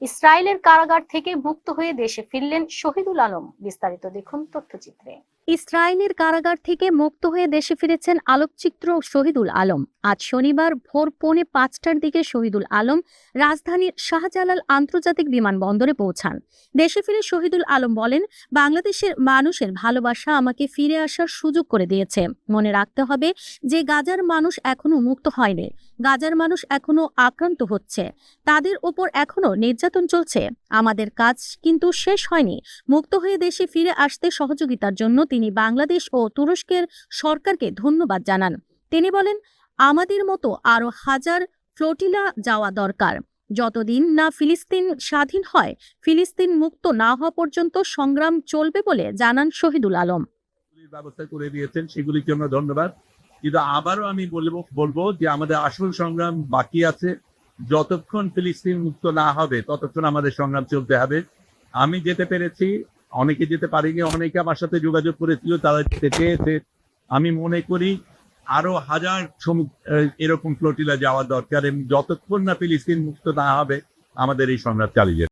ইসরায়েলের কারাগার থেকে মুক্ত হয়ে দেশে ফিরলেন শহীদুল আলম। বিস্তারিত দেখুন তথ্যচিত্রে। ইসরায়েলের কারাগার থেকে মুক্ত হয়ে দেশে ফিরেছেন আলোকচিত্র শহীদুল আলম। আজ শনিবার ভোর পৌনে পাঁচটার দিকে শহীদুল আলম রাজধানীর শাহজালাল আন্তর্জাতিক বিমানবন্দরে পৌঁছান। দেশে ফিরে শহীদুল আলম বলেন, বাংলাদেশের মানুষের ভালোবাসা আমাকে ফিরে আসার সুযোগ করে দিয়েছে। মনে রাখতে হবে যে গাজার মানুষ এখনও মুক্ত হয়নি। গাজার মানুষ এখনও আক্রান্ত হচ্ছে। তাদের ওপর এখনও নির্যাতন চলছে। আমাদের কাজ কিন্তু শেষ হয়নি। মুক্ত হয়ে দেশে ফিরে আসতে সহযোগিতার জন্য তিনি বাংলাদেশ ও তুরস্কের সরকারকে ধন্যবাদ জানান। তিনি বলেন, আমাদের মতো আরও হাজার ফ্লোটিলা যাওয়া দরকার। যতদিন না ফিলিস্তিন স্বাধীন হয়, ফিলিস্তিন মুক্ত না হওয়া পর্যন্ত সংগ্রাম চলবে বলে জানান শহীদুল আলম। ব্যবস্থা করে দিয়েছেন, সেগুলির জন্য ধন্যবাদ। কিন্তু আবারও আমি বলব বলব যে আমাদের আসল সংগ্রাম বাকি আছে। যতক্ষণ ফিলিস্তিন মুক্ত না হবে, ততক্ষণ আমাদের সংগ্রাম চলতে হবে আমি যেতে পেরেছি, অনেকে যেতে পারিনি, অনেকে আমার সাথে যোগাযোগ করেছিল, তারা যেতে চেয়েছে আমি মনে করি আরও হাজার এরকম ফ্লোটিলা যাওয়া দরকার যতক্ষণ না ফিলিস্তিন মুক্ত না হবে, আমাদের এই সংগ্রাম চালিয়ে।